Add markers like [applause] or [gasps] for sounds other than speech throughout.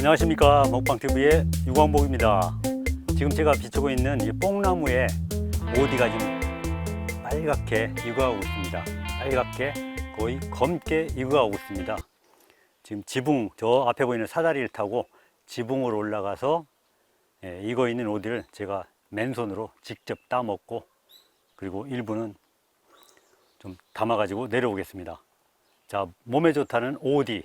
안녕하십니까. 먹방TV의 유광복입니다. 지금 제가 비추고 있는 이 뽕나무에 오디가 지금 빨갛게 익어가고 있습니다. 빨갛게 거의 검게 익어가고 있습니다. 지금 지붕 저 앞에 보이는 사다리를 타고 지붕으로 올라가서 예, 익어 있는 오디를 제가 맨손으로 직접 따먹고 그리고 일부는 좀 담아 가지고 내려오겠습니다. 자 몸에 좋다는 오디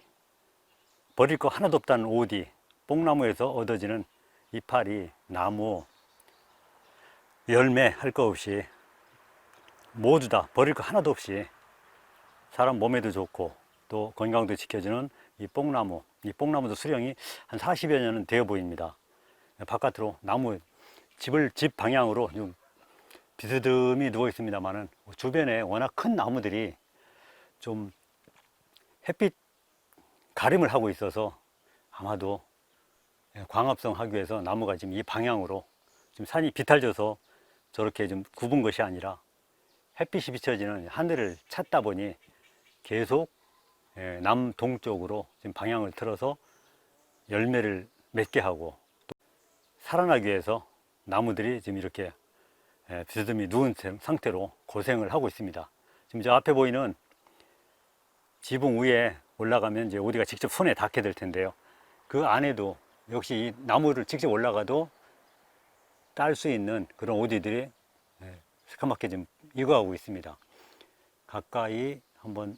버릴 거 하나도 없다는 오디 뽕나무에서 얻어지는 이파리 나무 열매 할 거 없이 모두 다 버릴 거 하나도 없이 사람 몸에도 좋고 또 건강도 지켜주는 이 뽕나무 이 뽕나무도 수령이 한 40여 년은 되어 보입니다. 바깥으로 나무 집을 집 방향으로 좀 비스듬히 누워 있습니다만은 주변에 워낙 큰 나무들이 좀 햇빛 가림을 하고 있어서 아마도 예, 광합성 하기 위해서 나무가 지금 이 방향으로 지금 산이 비탈져서 저렇게 좀 굽은 것이 아니라 햇빛이 비춰지는 하늘을 찾다 보니 계속 예, 남동쪽으로 지금 방향을 틀어서 열매를 맺게 하고 또 살아나기 위해서 나무들이 지금 이렇게 예, 비스듬히 누운 상태로 고생을 하고 있습니다. 지금 저 앞에 보이는 지붕 위에 올라가면 이제 우리가 직접 손에 닿게 될 텐데요. 그 안에도 역시 이 나무를 직접 올라가도 딸 수 있는 그런 오디들이 예, 새카맣게 지금 익어가고 있습니다. 가까이 한번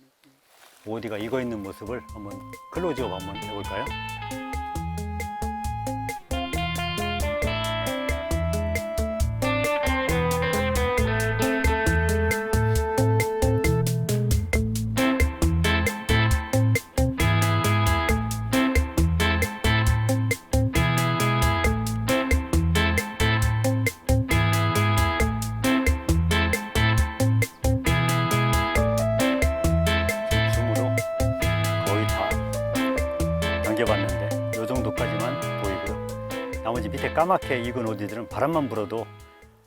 오디가 익어 있는 모습을 한번 클로즈업 한번 해볼까요? 당겨봤는데 이 정도까지만 보이고요. 나머지 밑에 까맣게 익은 오디들은 바람만 불어도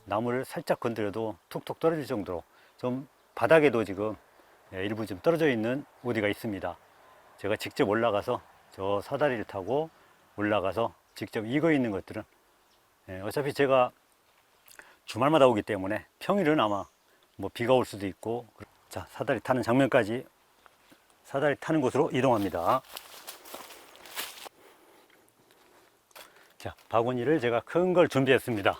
나무를 살짝 건드려도 툭툭 떨어질 정도로 좀 바닥에도 지금 예, 일부 좀 떨어져 있는 오디가 있습니다. 제가 직접 올라가서 저 사다리를 타고 올라가서 직접 익어 있는 것들은 예, 어차피 제가 주말마다 오기 때문에 평일은 아마 뭐 비가 올 수도 있고 자 사다리 타는 장면까지 사다리 타는 곳으로 이동합니다. 자, 바구니를 제가 큰 걸 준비했습니다.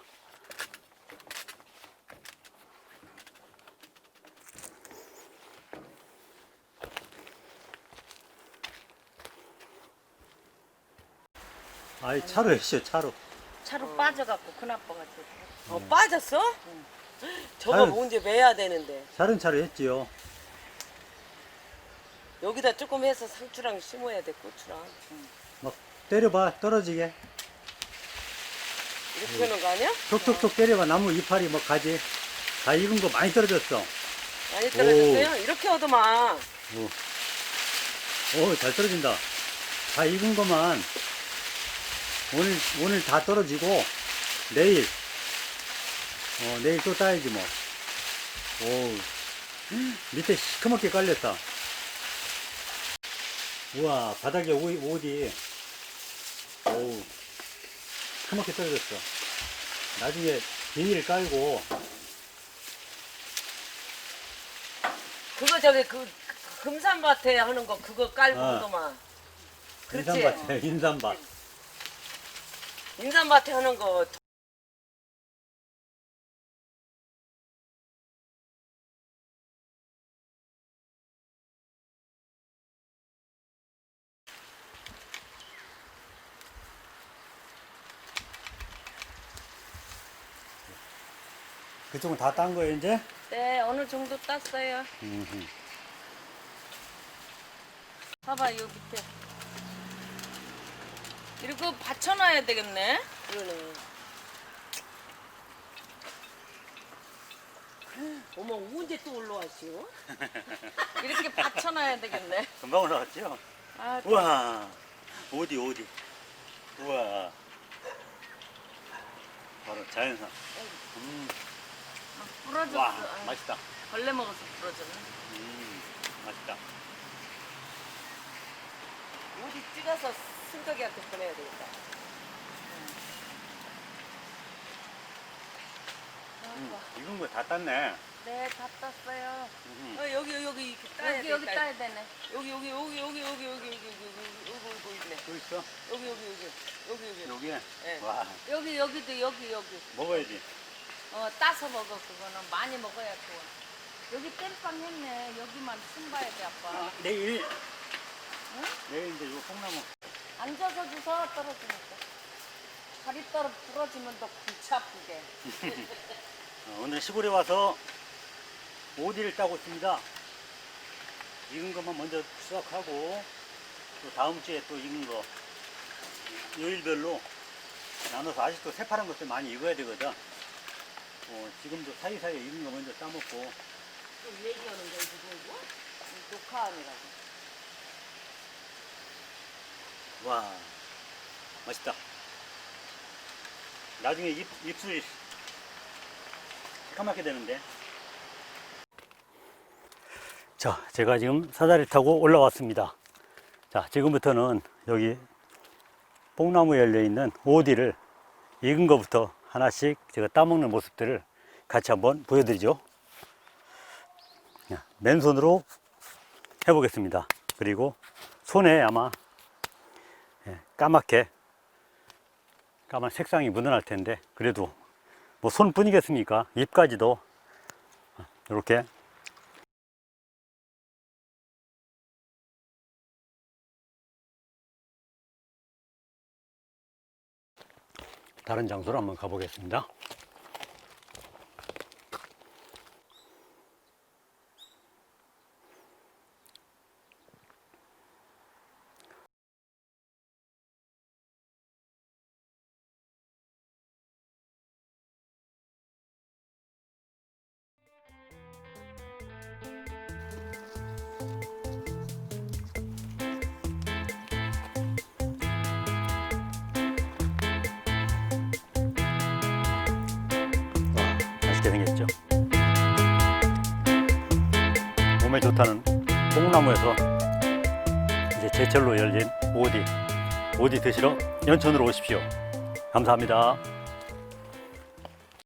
아이, 차로 했어요, 차로. 차로 빠져갖고 큰 아빠가 저 어, 빠졌어? 저거 아유. 언제 매야 되는데. 차른 차로 했지요. 여기다 조금 해서 상추랑 심어야 돼, 고추랑. 막 때려봐, 떨어지게. 이렇게 하는 거 아니야? 톡톡톡 때려봐, 나무 이파리 뭐 가지. 다 익은 거 많이 떨어졌어. 많이 떨어졌어요? 이렇게 얻어마. 오, 잘 떨어진다. 다 익은 것만 오늘 오늘 다 떨어지고 내일 어 내일 또 따야지 뭐. 오, [gasps] 밑에 시커멓게 깔렸다. 우와 바닥에 오, 오디. 오, 시커멓게 떨어졌어. 나중에 비닐 깔고 그거 저기 그 금산밭에 하는 거 그거 깔고 어. 얻어마. 그렇지? 인삼밭에 인삼밭. 인삼밭에 하는 거 그쪽은 다 딴 거예요 이제? 네 어느 정도 땄어요. 음흠. 봐봐 요 밑에. 이렇게 받쳐놔야 되겠네. 그러네. 어머 언제 또 올라왔지요? [laughs] 이렇게 받쳐놔야 되겠네. 금방 올라왔죠? 아, 우와 어디 어디 우와 바로 자연산 음, 부러졌어. 와 아, 맛있다 벌레 먹어서 부러졌네. 음, 맛있다 어디 찍어서 승덕이한테 보내야 되겠다. 음, 익은 거 다 땄네. 네, 다 땄어요. 음. 어, 여기 여기 이렇게 따야 여기 돼. 여기 따야 따야 되네. 여기 여기 여기 여기 여기 여기 여기 여기 여기 여기 여기 있네. 또 있어? 여기 여기 여기 여기 여기. 여기에? 예. 와, 여기 여기도 여기 여기. 먹어야지. 어 따서 먹어 그거는 많이 먹어야 좋아. 여기 땜빵 했네. 여기만 숨봐야 돼 아빠. 아, 내일, 응? 내일 이제 요 콩나무. 앉아서 주서 떨어지니까. 다리 떨어 부러지면 더 골치 아프게. [laughs] 어, 오늘 시골에 와서 오디를 따고 있습니다. 익은 것만 먼저 수확하고 또 다음 주에 또 익은 거 요일별로 나눠서 아직도 새파란 것들 많이 익어야 되거든. 어, 지금도 사이사이에 익은 거 먼저 따먹고 좀 얘기하는 지금 이거? 녹화하느라고. 와 맛있다. 나중에 입, 입술 까맣게 되는데. 자, 제가 지금 사다리 타고 올라왔습니다. 자, 지금부터는 여기 뽕나무에 열려 있는 오디를 익은 것부터 하나씩 제가 따먹는 모습들을 같이 한번 보여드리죠. 자, 맨손으로 해보겠습니다. 그리고 손에 아마 예, 까맣게 까만 색상이 묻어날 텐데 그래도 뭐 손뿐이겠습니까? 입까지도 이렇게 다른 장소로 한번 가보겠습니다. 맛있게 생겼죠? 몸에 좋다는 뽕나무에서 이제 제철로 열린 오디 오디 드시러 연천으로 오십시오. 감사합니다.